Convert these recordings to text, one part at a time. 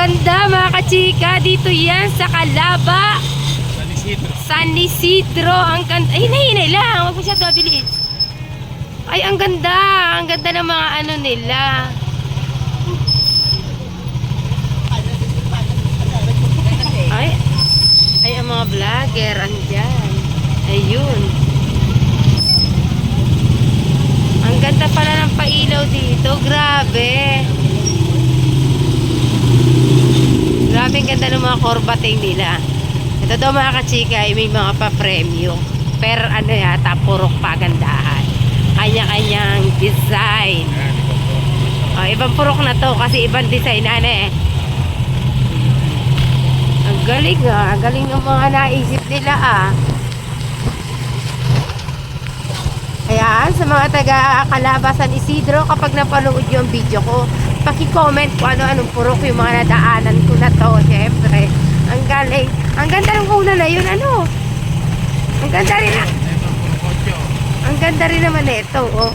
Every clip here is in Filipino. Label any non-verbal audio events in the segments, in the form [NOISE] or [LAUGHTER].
ganda mga kachika. Dito yan sa Calaba. San Isidro. San Isidro. Ang ganda. Ay, hinay lang. Huwag masyado mabilis. Ay, ang ganda. Ang ganda ng mga ano nila. Ay, ay ang mga vlogger. Andyan. Ayun. Ang ganda pala ng pailaw dito. Grabe. Grabe ang ganda ng mga korbating nila. Ito daw mga kachika ay may mga pa-premyo. Per ano yata, purok pagandahan. Kanya-kanyang design. Oh, ibang purok na to kasi ibang design ano eh. Ang galing ah. Ang galing ng mga naisip nila ah. Ayan, sa mga taga Calaba San Isidro, kapag napanood yung video ko, paki-comment kung ano-anong purok yung mga nadaanan ko na to, syempre. Ang galing. Ang ganda ng una na yun, ano? Ang ganda rin, kotyo. ang ganda rin naman ito, oh.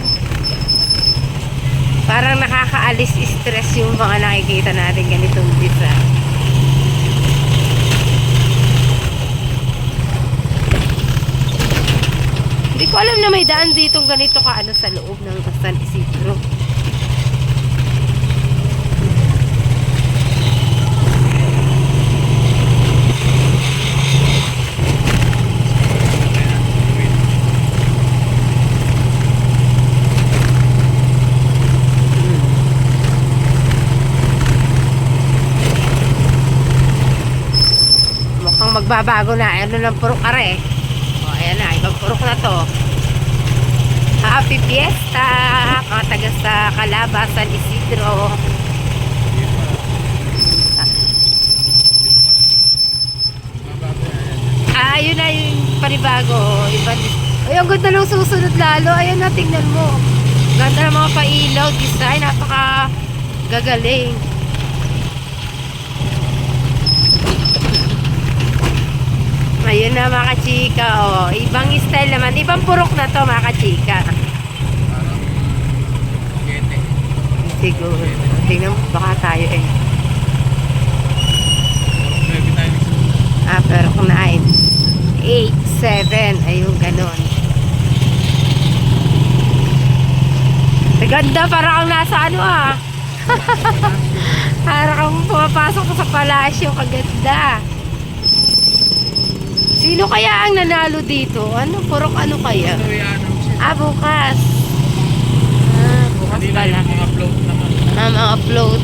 Parang nakakaalis stress yung mga nakikita natin ganitong design. Hindi ko alam na may daan dito ganito ka ano sa loob ng San Isidro. Mukhang magbabago na. Ano ng purok are. O, ayan na. Ibang purok na to. Happy Fiesta! Mga taga sa Calaba, San Isidro. Ah, na yung panibago. Iba, ay, ganda ng susunod lalo. Ayan na, tingnan mo. Ganda ng mga pailaw, design. Napaka gagaling. Ayun na mga kachika. Oh. Ibang style naman. Ibang purok na to mga kachika. Siguro. Tingnan baka tayo eh. Ah, pero kung 9, 8, 7, ayun, ganon. Ang Ganda, parang ang nasa ano ah. [LAUGHS] parang kang pumapasok sa palasyo, kaganda. Sino kaya ang nanalo dito? Ano, purok ano kaya? Ah, bukas. Ah, bukas pala. mga float naman. Ah, mga float.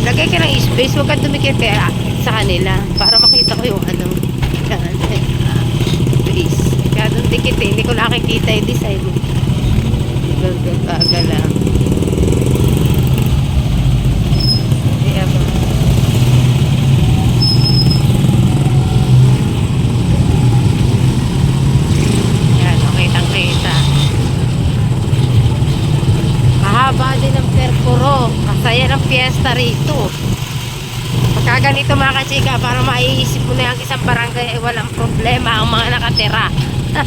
Lagay ka ng space, huwag kang tumikit kaya sa kanila para makita ko yung ano. Ah, Please. Kaya doon dikit eh, hindi ko nakikita yung design. Gagalaga lang. Kaya ba? Yan, nakitang kita. Mahaba din ang perpuro. Kasaya fiesta rito. Pagka ganito mga kachika, para maiisip mo na yung isang barangay ay walang problema ang mga nakatira. [LAUGHS]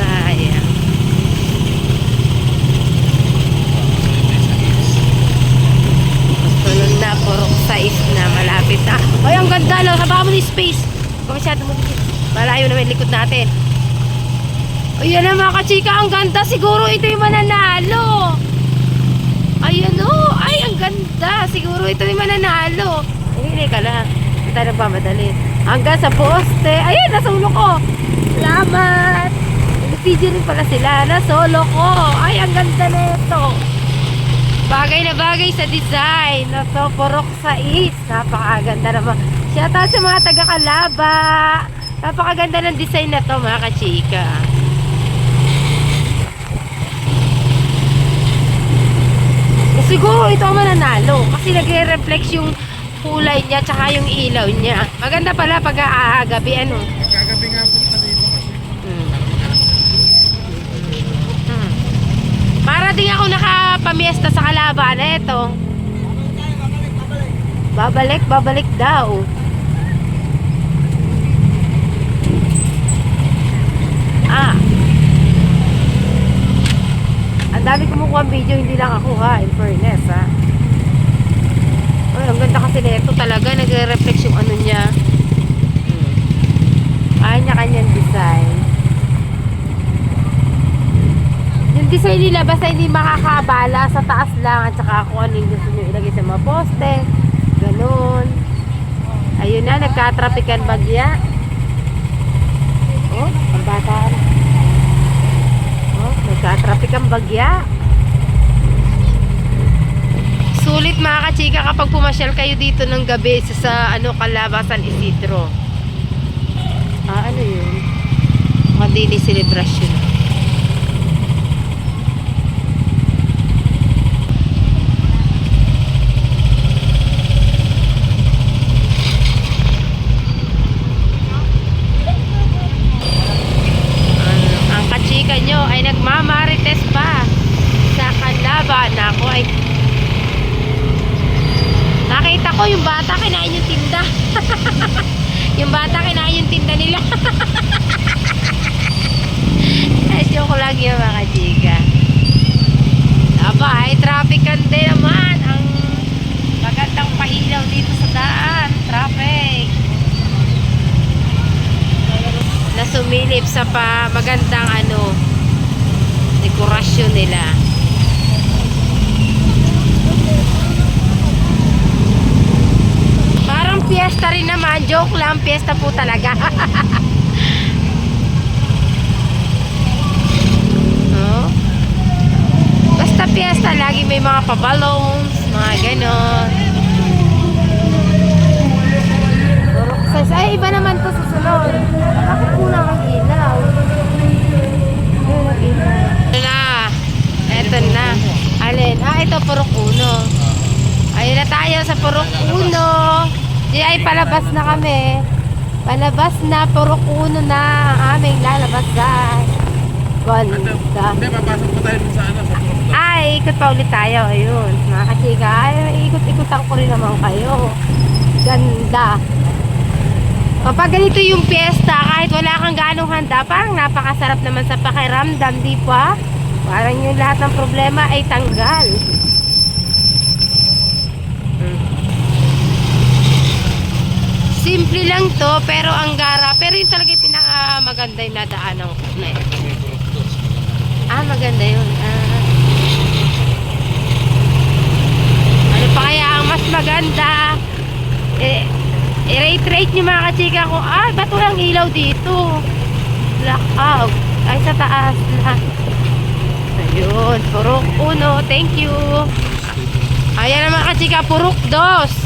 Sayang. Sunod na, purok size na, malapit na. Ay, ang ganda lang. Sabaka mo yung space. Kung masyado mo. Malayo naman likod natin. Ayan na mga kachika, ang ganda. Siguro ito yung mananalo. Ayan o. Ay, ang Siguro ito yung mananalo. Hindi ka lang. Hindi tayo nagmamadali. Hanggang sa poste. Ayan, nasulo ko. Salamat. Nag-video rin pala sila. Nasolo ko. Ay, ang ganda na ito. Bagay na bagay sa design. No, to, purok sa is. Napakaganda naman. Shout out sa mga taga-kalaba. Napakaganda ng design na to mga kachika. Siguro ito ang mananalo kasi nagre-reflex yung kulay niya tsaka yung ilaw niya. Maganda pala pag aagabi ano. Magkagabi nga po sa dito kasi. Hmm. Para Hmm. Parating ako nakapamiesta sa Kalaban. Eto. Babalik, babalik daw. Ah. Kumukuha ng video, hindi lang ako ha, in fairness ha. Ay, ang ganda kasi nito talaga, nagre-reflect yung ano niya. Kanya-kanyang design. Yung design nila, basta hindi makakabala sa taas lang at saka kung ano yung gusto nyo ilagay sa mga poste. Ganun. Ayun na, nagka-trapikan bagya. Oh, ang bata. Oh, nagka-trapikan bagya. Sulit mga kachika kapag pumasyal kayo dito ng gabi sa, sa ano, Kalabasan Isidro. Ah, ano yun? Mga daily celebration. Ano, ang kachika nyo ay nagmamarites pa sa Kalaban. Ako ay Nakita ko yung bata kinain yung tinda. [LAUGHS] yung bata kinain yung tinda nila. [LAUGHS] Eh, joke lang yun mga chika. Aba, ay traffic din naman. Ang magandang pailaw dito sa daan. Traffic. Na sumilip sa pa magandang ano dekorasyon nila. Parang piyesta rin naman. Joke lang, piyesta po talaga. [LAUGHS] oh. Basta piyesta, lagi may mga pabalons, mga ganon. Size. Ay, iba naman to susunod. Bakit kulang ang ilaw. Ito na. Ito na. Alin? Ah, ito purok uno. Ayun na tayo sa Purok Uno. Di ay palabas na kami. Palabas na, Purok Uno na ang aming lalabasan. Ganda. Hindi, papasok po tayo sa ano, sa Purok Ay, ikot pa ulit tayo. Ayun, mga kachika. Ay, ikot-ikutan ko rin naman kayo. Ganda. Kapag ganito yung piyesta, kahit wala kang ganong handa, parang napakasarap naman sa pakiramdam, di ba? Parang yung lahat ng problema ay tanggal. Simple lang to, pero ang gara. Pero yun talaga yung pinakamaganda yung nadaanan ko na yun. Ah, maganda yun. Ah. Ano pa kaya ang mas maganda? Eh, i-rate-rate nyo mga kachika ko, ah, ba't walang ilaw dito? Blackout. Ay, sa taas lang. Ayun, purok uno. Thank you. Ayan mga kachika, purok dos.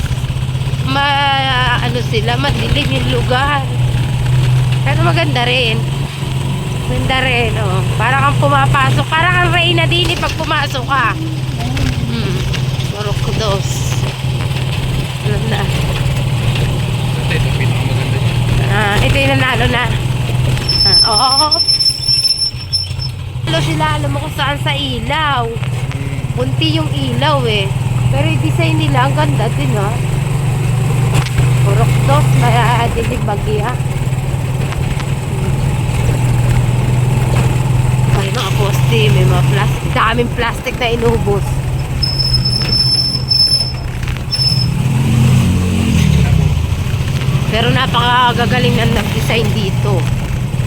Ano sila, madilim yung lugar. Pero maganda rin. Ganda rin, oh. Para kang pumapasok. Para kang Reyna din pag pumasok ka. Hmm. Purok dos. Ano na? Ah, ito yung nanalo na. Ah, oo. Lalo sila, alam mo kung saan sa ilaw. Bunti yung ilaw eh. Pero yung design nila, ang ganda din ha. Purok dos, madilig bagya. May mga poste, may mga plastic. Daming plastic na inubos. Pero napakagagaling na nag-design dito.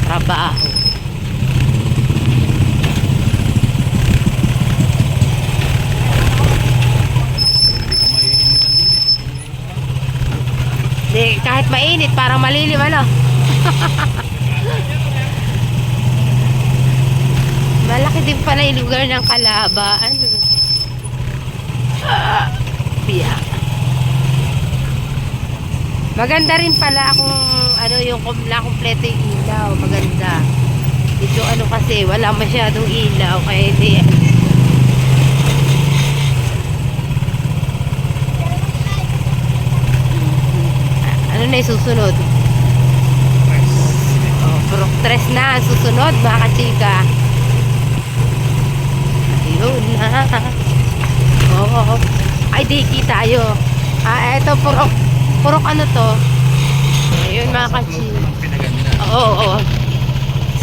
Trabaho. Hindi ka maiinitan din eh. Di, kahit mainit, parang malilim ano. [LAUGHS] Malaki din pala yung lugar ng Kalaba. Ano? [LAUGHS] Ah. Maganda rin pala kung ano yung na kumpleto yung ilaw. Maganda. Dito ano kasi, wala masyadong ilaw. Kaya hindi. Ano na yung susunod? Oh, puro tres na ang susunod, mga kachika. Ayun na. Oo. Ay, di tayo. Ah, eto, purok. Purok ano to? Ayun, mga kachika. Oo, oo.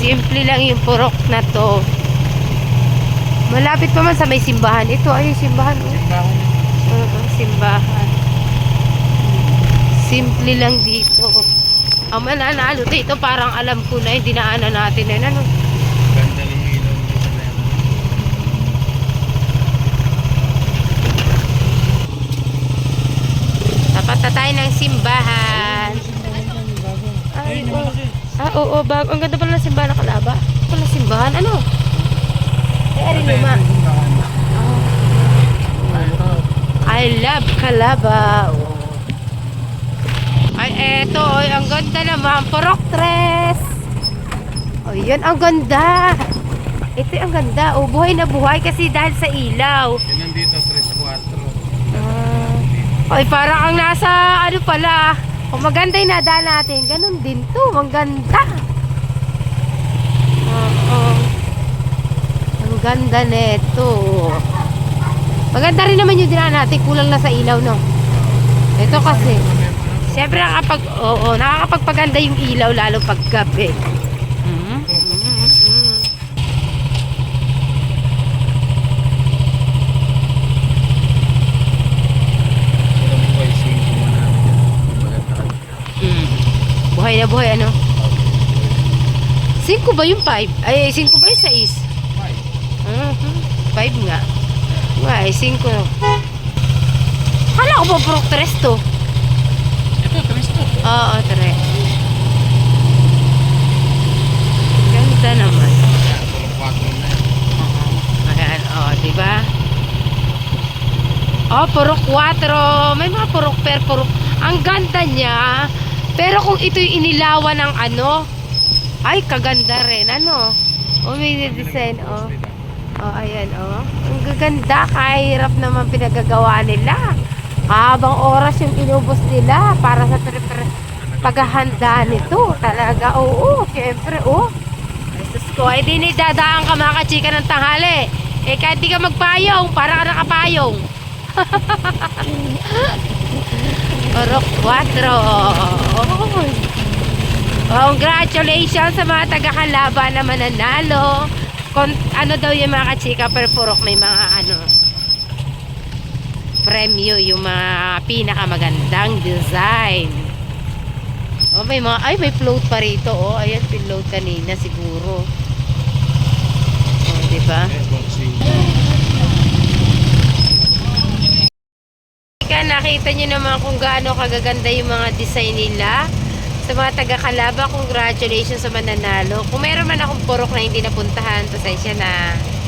Simple lang yung purok na to. Malapit pa man sa may simbahan. Ito, ay simbahan. Oh. Simbahan. Oo, simbahan. Simple lang dito. Ang mananalo dito, parang alam ko na, hindi dinaanan natin yun. Ano? Ganda ng ilaw dito na na tayo ng simbahan. Ay, oo. Ah, oo, bago. Ang ganda pala ng simbahan ng kalaba. Pala simbahan, ano? Eh, ari luma. I love kalaba. Oh. Eto, oy, ang ganda naman. Porok tres. Oh, yan, ang ganda. Ito ang ganda. Oh, buhay na buhay kasi dahil sa ilaw. Yan nandito, 3-4. Ah. Ay, parang ang nasa, ano pala, kung maganda yung nadaan natin, ganun din to, ang ganda. Oo. Ang ganda neto. Maganda rin naman yung dinaan natin, kulang na sa ilaw, no? Ito kasi, siyempre nakakapag, oo, nakakapagpaganda yung ilaw, lalo pag gabi. Mm, mm, mm. Ba, ka. Mm. Buhay na buhay, ano? 5 ba yung 5? Ay, 5 ba yung 6? Five. Mhm. Five nga. Nga, eh, cinco. Kala ko po puro tres to. Ito, 3 to. Oo, tres. Ganda naman. Yan, puro 4 na yan. Ayan, oh, di ba? Oh, puro 4. May mga purok per purok. Ang ganda niya. Pero kung ito yung inilawan ng ano, ay, kaganda rin. Ano? Oh, may design, oh. Oh, ayan, oh. Ang gaganda. Kahirap naman pinagagawa nila. Habang oras yung inubos nila para sa paghahanda nito. Talaga, oo. Siyempre, oh. Jesus ko, ay di ni dadaan ka mga kachika ng tanghali. Eh, kahit di ka magpayong, para ka nakapayong. Orok 4. Oh. Congratulations sa mga taga-kalaban na mananalo. Kon, ano daw yung mga kachika per purok may mga ano premyo yung mga pinakamagandang design. Oh, may mga ay may float pa rito oh. Ayan float kanina siguro. Oh, di ba? Kaya nakita nyo naman kung gaano kagaganda yung mga design nila. Sa mga taga-kalaba, congratulations sa mananalo. Kung meron man akong purok na hindi napuntahan, pasensya na.